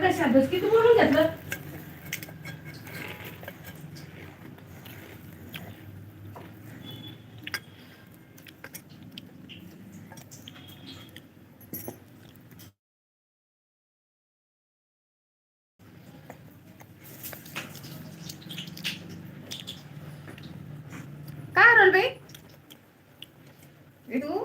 काय की किती बोलून घेतलं? काय रोल बाई? ए तू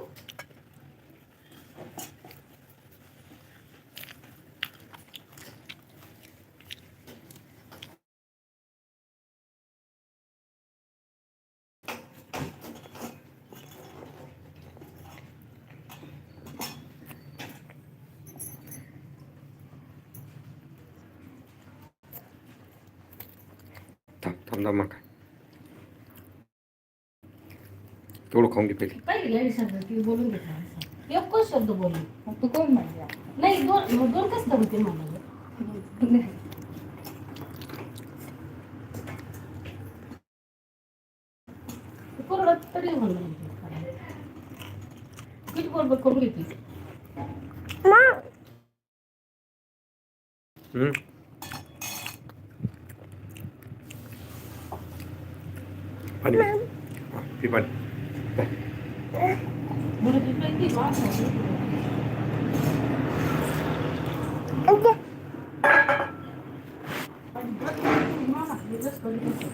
थांब थांब थांब माका तेवढं खाऊन घे पहिले पहिले बोलून घेतला एकच शब्द बोलली मग तू कोण म्हणल्या नाही दोन मग दोन कसं होते मला कोरडत तरी म्हणलं किती बरोबर करून घेतली हम्म. पाणी घे. हा, पी पाणी बरं ती काही ती वास होती. मला वेगळंच करून घेतलं.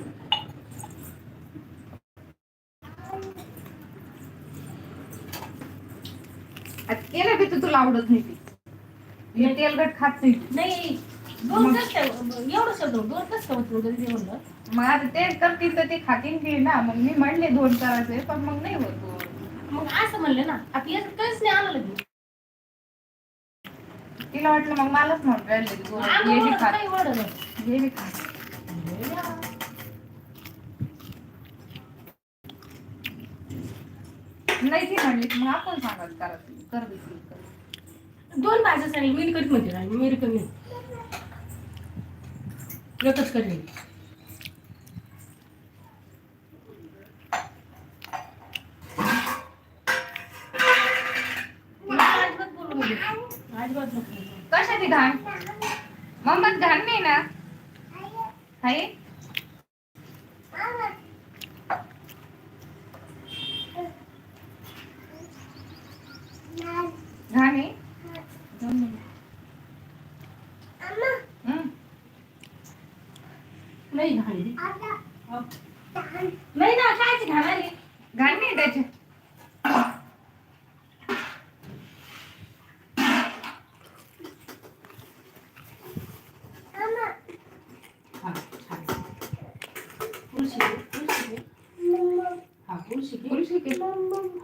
आता केलं तुला आवडत नाही ती. मी तेलकट खात नाही. नाही. दोन कस काय एवढं शब्द दोन कस काय होतं? वगैरे ते म्हणलं मग आता ते करतील तर ते खातील की ना. मग मी म्हणले दोन करायचे पण मग नाही होत. मग असं म्हणले ना. आता याच्यात काहीच नाही आलं लगेच. तिला वाटलं मग मलाच म्हणून राहिले तू हे बी हे बी नाही ती म्हणली मग आपण सांगायचं करा तुम्ही कर बी ती, कर. दोन भाज्या सांगितलं मी कधी म्हणते ना मी कमी एकच करेल कशाची घाण? मम्मत घाण नाही ना. हाय घाण आहे हम्म. नाही घाली नाही ना कायची घाण नाही त्याची.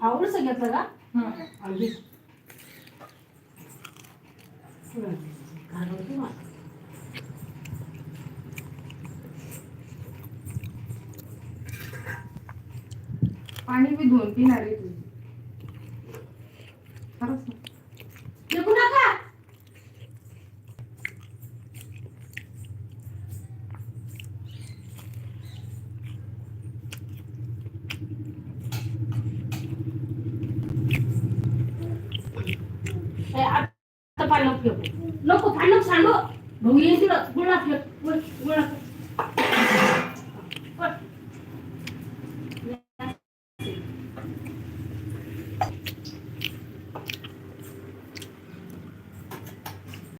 हा उलसं घेतलं का. हा, घे. घालवते मला. पाणी मी दोन पिणार आहे तुझी खरंच ना. नका. ए, नको फेकू. नको पाणी नको भाऊ येईल तिकडं गुळा फेक. गुळा